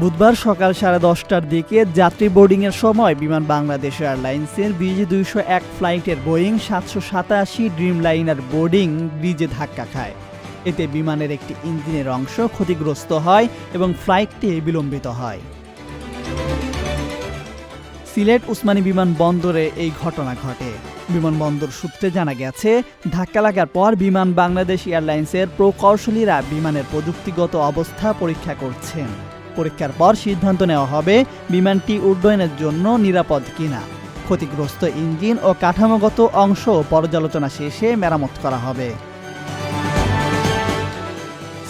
বুধবার সকাল সাড়ে দশটার দিকে যাত্রী বোর্ডিংয়ের সময় বিমান বাংলাদেশ এয়ারলাইন্সের বিজি দুইশো এক ফ্লাইটের বোয়িং সাতশো সাতাশি ড্রিম লাইনার বোর্ডিং ব্রিজে ধাক্কা খায়। এতে বিমানের একটি ইঞ্জিনের অংশ ক্ষতিগ্রস্ত হয় এবং ফ্লাইটটি বিলম্বিত হয়। সিলেট উসমানী বিমানবন্দরে এই ঘটনা ঘটে। বিমানবন্দর সূত্রে জানা গেছে, ধাক্কা লাগার পর বিমান বাংলাদেশ এয়ারলাইন্সের প্রকৌশলীরা বিমানের প্রযুক্তিগত অবস্থা পরীক্ষা করছেন। পরীক্ষার পর সিদ্ধান্ত নেওয়া হবে বিমানটি উড্ডয়নের জন্য নিরাপদ কিনা। ক্ষতিগ্রস্ত ইঞ্জিন ও কাঠামোগত অংশ পর্যালোচনা শেষে মেরামত করা হবে।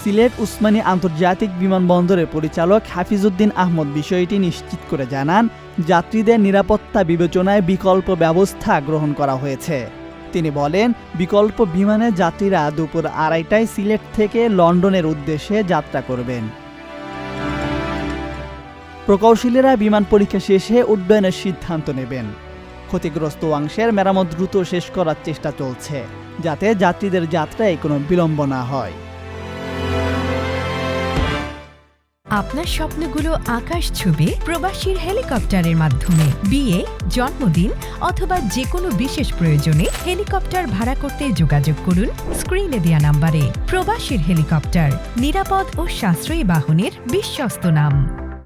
সিলেট উসমানী আন্তর্জাতিক বিমানবন্দরের পরিচালক হাফিজউদ্দিন আহমদ বিষয়টি নিশ্চিত করে জানান, যাত্রীদের নিরাপত্তা বিবেচনায় বিকল্প ব্যবস্থা গ্রহণ করা হয়েছে। তিনি বলেন, বিকল্প বিমানে যাত্রীরা দুপুর আড়াইটায় সিলেট থেকে লন্ডনের উদ্দেশ্যে যাত্রা করবেন। প্রকৌশলীরা বিমান পরীক্ষা শেষে উড্ডয়নের সিদ্ধান্ত নেবেন। ক্ষতিগ্রস্ত অংশের মেরামত দ্রুত শেষ করার চেষ্টা চলছে, যাতে যাত্রীদের যাত্রায় কোনো বিলম্ব না হয়। আপনার স্বপ্নগুলো আকাশ ছুবে প্রবাসীর হেলিকপ্টারের মাধ্যমে। বিয়ে, জন্মদিন অথবা যে কোনো বিশেষ প্রয়োজনে হেলিকপ্টার ভাড়া করতে যোগাযোগ করুন স্ক্রিনে দেওয়া নাম্বারে। প্রবাসীর হেলিকপ্টার, নিরাপদ ও সাশ্রয়ী বাহনের বিশ্বস্ত নাম।